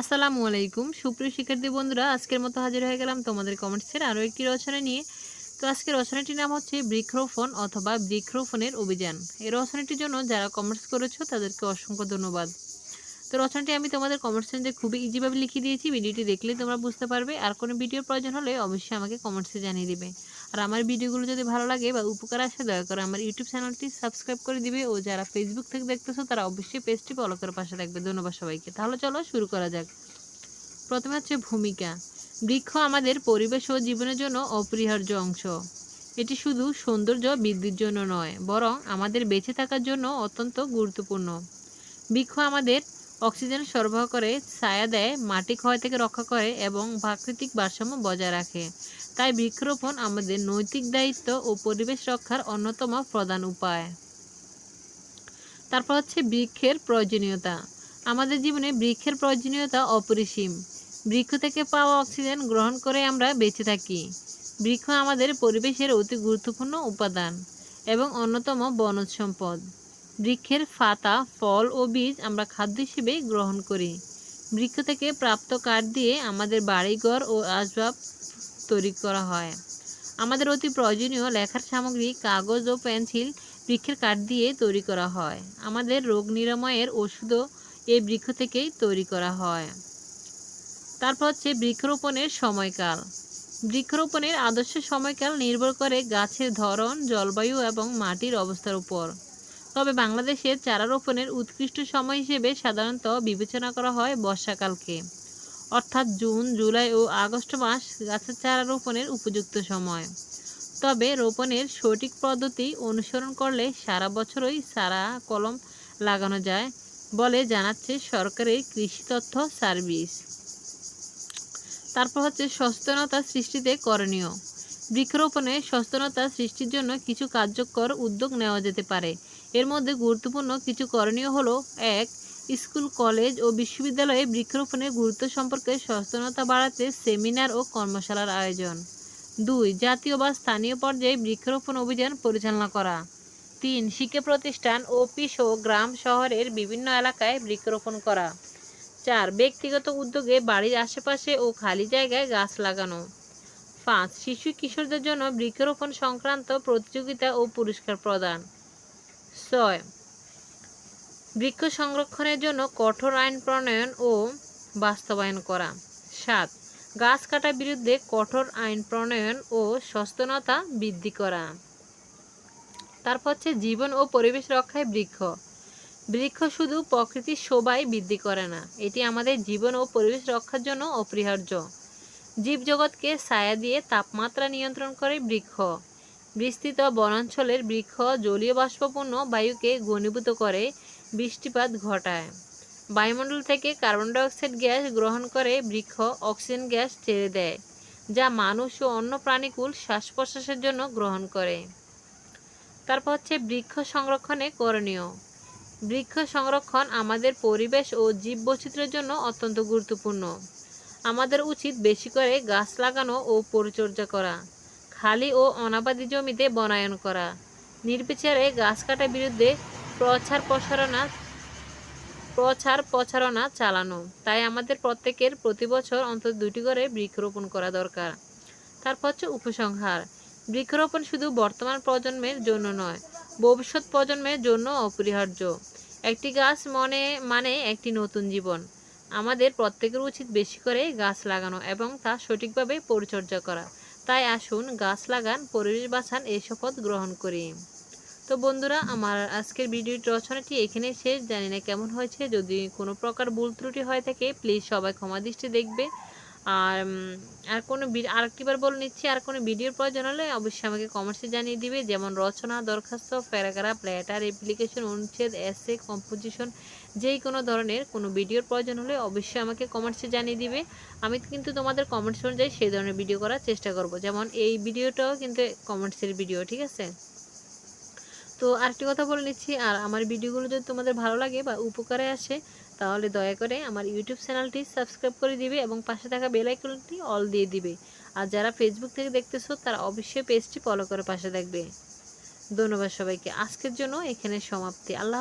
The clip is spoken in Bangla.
আসসালামু আলাইকুম। সুপ্রিয় শিক্ষার্থী বন্ধুরা, আজকের মতো হাজির হয়ে গেলাম তোমাদের কমেন্টসের আরও একটি রচনা নিয়ে। তো আজকের রচনাটির নাম হচ্ছে বৃক্ষরোপণ অথবা বৃক্ষরোপণের অভিযান। এই রচনাটির জন্য যারা কমেন্টস করেছ, তাদেরকে অসংখ্য ধন্যবাদ। তো রচনাটি আমি তোমাদের কমেন্টস সেন্সে খুবই ইজিভাবে লিখে দিয়েছি। ভিডিওটি দেখলেই তোমরা বুঝতে পারবে। আর কোনো ভিডিওর প্রয়োজন হলে অবশ্যই আমাকে কমেন্টসে জানিয়ে দিবে। আর আমার ভিডিওগুলো যদি ভালো লাগে বা উপকার আসে, দয়া করে আমার ইউটিউব চ্যানেলটি সাবস্ক্রাইব করে দিবে। ও যারা ফেসবুক থেকে দেখতেছো, তারা অবশ্যই পেজটি ফলো করে পাশে থাকবে। ধন্যবাদ সবাইকে। তাহলে চলো শুরু করা যাক। প্রথমে হচ্ছে ভূমিকা। বৃক্ষ আমাদের পরিবেশ ও জীবনের জন্য অপরিহার্য অংশ। এটি শুধু সৌন্দর্য বৃদ্ধির জন্য নয়, বরং আমাদের বেঁচে থাকার জন্য অত্যন্ত গুরুত্বপূর্ণ। বৃক্ষ আমাদের অক্সিজেন সরবরাহ করে ছায়া দেয়, মাটি ক্ষয় থেকে রক্ষা করে এবং প্রাকৃতিক ভারসাম্য বজায় রাখে। তাই বৃক্ষরোপণ আমাদের নৈতিক দায়িত্ব ও পরিবেশ রক্ষার অন্যতম প্রধান উপায়। তারপর হচ্ছে বৃক্ষের প্রয়োজনীয়তা। আমাদের জীবনে বৃক্ষের প্রয়োজনীয়তা অপরিসীম। বৃক্ষ থেকে পাওয়া অক্সিজেন গ্রহণ করে আমরা বেঁচে থাকি। বৃক্ষ আমাদের পরিবেশের অতি গুরুত্বপূর্ণ উপাদান এবং অন্যতম বনজ সম্পদ। বৃক্ষের ফাতা, ফল ও বীজ আমরা খাদ্য হিসেবে গ্রহণ করি। বৃক্ষ থেকে প্রাপ্ত কাঠ দিয়ে আমাদের বাড়িঘর ও আসবাব তৈরি করা হয়। আমাদের অতি প্রয়োজনীয় লেখার সামগ্রী, কাগজ ও পেন্সিল বৃক্ষের কাঠ দিয়ে তৈরি করা হয়। আমাদের রোগ নিরাময়ের ওষুধও এই বৃক্ষ থেকেই তৈরি করা হয়। তারপর হচ্ছে বৃক্ষরোপণের সময়কাল। বৃক্ষরোপণের আদর্শ সময়কাল নির্ভর করে গাছের ধরন, জলবায়ু এবং মাটির অবস্থার উপর। তবে বাংলাদেশের চারা রোপণের উৎকৃষ্ট সময় হিসেবে সাধারণত বিবেচনা করা হয় বর্ষাকালকে। অর্থাৎ জুন, জুলাই ও আগস্ট মাস গাছের চারা রোপণের উপযুক্ত সময়। তবে রোপণের সঠিক পদ্ধতি অনুসরণ করলে সারা বছরই চারা কলম লাগানো যায় বলে জানাচ্ছে সরকারের কৃষি তথ্য সার্ভিস। তারপর হচ্ছে সচেতনতা সৃষ্টিতে করণীয়। বৃক্ষরোপণে সচেতনতা সৃষ্টির জন্য কিছু কার্যকর উদ্যোগ নেওয়া যেতে পারে। এর মধ্যে গুরুত্বপূর্ণ কিছু করণীয় হলো, এক, স্কুল, কলেজ ও বিশ্ববিদ্যালয়ে বৃক্ষরোপণের গুরুত্ব সম্পর্কে সচেতনতা বাড়াতে সেমিনার ও কর্মশালার আয়োজন। দুই, জাতীয় বা স্থানীয় পর্যায়ে বৃক্ষরোপণ অভিযান পরিচালনা করা। তিন, শিক্ষা প্রতিষ্ঠান, অফিস ও গ্রাম শহরের বিভিন্ন এলাকায় বৃক্ষরোপণ করা। চার, ব্যক্তিগত উদ্যোগে বাড়ির আশেপাশে ও খালি জায়গায় গাছ লাগানো। পাঁচ শিশু কিশোরদের জন্য বৃক্ষরোপণ সংক্রান্ত প্রতিযোগিতা ও পুরস্কার প্রদান। ছয় বৃক্ষ সংরক্ষণের জন্য কঠোর আইন প্রণয়ন ও বাস্তবায়ন করা। সাত গাছ কাটার বিরুদ্ধে কঠোর আইন প্রণয়ন ও সচেতনতা বৃদ্ধি করা। তারপর হচ্ছে জীবন ও পরিবেশ রক্ষায় বৃক্ষ। বৃক্ষ শুধু প্রকৃতির শোভাই বৃদ্ধি করে না, এটি আমাদের জীবন ও পরিবেশ রক্ষার জন্য অপরিহার্য। জীবজগৎকে ছায়া দিয়ে তাপমাত্রা নিয়ন্ত্রণ করে বৃক্ষ। বিস্তৃত বনাঞ্চলের বৃক্ষ জলীয় বাষ্পপূর্ণ বায়ুকে ঘনীভূত করে বৃষ্টিপাত ঘটায়। বায়ুমণ্ডল থেকে কার্বন ডাইঅক্সাইড গ্যাস গ্রহণ করে বৃক্ষ অক্সিজেন গ্যাস ছেড়ে দেয়, যা মানুষ ও অন্য প্রাণীকুল শ্বাস প্রশ্বাসের জন্য গ্রহণ করে। তারপর হচ্ছে বৃক্ষ সংরক্ষণে করণীয়। বৃক্ষ সংরক্ষণ আমাদের পরিবেশ ও জীব বৈচিত্র্যের জন্য অত্যন্ত গুরুত্বপূর্ণ। আমাদের উচিত বেশি করে গাছ লাগানো ও পরিচর্যা করা, খালি ও অনাবাদি জমিতে বনায়ন করা, নির্বিচারে গাছ কাটার বিরুদ্ধে প্রচার প্রসারণা, প্রচার প্রচারণা চালানো। তাই আমাদের প্রত্যেকের প্রতি বছর অন্তত দুটি করে বৃক্ষরোপণ করা দরকার। তারপর হচ্ছে উপসংহার। বৃক্ষরোপণ শুধু বর্তমান প্রজন্মের জন্য নয়, ভবিষ্যৎ প্রজন্মের জন্য অপরিহার্য। একটি গাছ মনে মানে একটি নতুন জীবন। আমাদের প্রত্যেকের উচিত বেশি করে গাছ লাগানো এবং তা সঠিকভাবে পরিচর্যা করা। তাই আসুন গাছ লাগান, পরিবেশ বাঁচান, এই শপথ গ্রহণ করি। তো বন্ধুরা, আমার আজকের ভিডিওটি রচনাটি এখানে শেষ। জানি না কেমন হয়েছে, যদি কোনো প্রকার ভুল ত্রুটি হয়ে থাকে প্লিজ সবাই ক্ষমা দৃষ্টি দেখবে। আর আর কোনো আরেকটিবার বলে নিচ্ছি, আর কোনো ভিডিওর প্রয়োজন হলে অবশ্যই আমাকে কমেন্টসে জানিয়ে দিবে। যেমন রচনা, দরখাস্ত প্যারাগ্রাফ লেটার অ্যাপ্লিকেশন অনুচ্ছেদ এসে কম্পোজিশন যেই কোনো ধরনের কোনো ভিডিওর প্রয়োজন হলে অবশ্যই আমাকে কমেন্টসে জানিয়ে দিবে। আমি কিন্তু তোমাদের কমেন্টস অনুযায়ী সেই ধরনের ভিডিও করার চেষ্টা করব। যেমন এই ভিডিওটাও কিন্তু কমেন্টসের ভিডিও, ঠিক আছে? তো আরেকটি কথা বলে নিচ্ছি, আর আমার ভিডিওগুলো যদি তোমাদের ভালো লাগে বা উপকারে আসে তাহলে দয়া করে আমার ইউটিউব চ্যানেলটি সাবস্ক্রাইব করে দিবে এবং পাশে থাকা বেল আইকনটি অল দিয়ে দিবে। আর যারা ফেসবুক থেকে দেখতেছো, তারা অবশ্যই পেজটি ফলো করে পাশে থাকবে। ধন্যবাদ সবাইকে। আজকের জন্য এখানে সমাপ্তি। আল্লাহ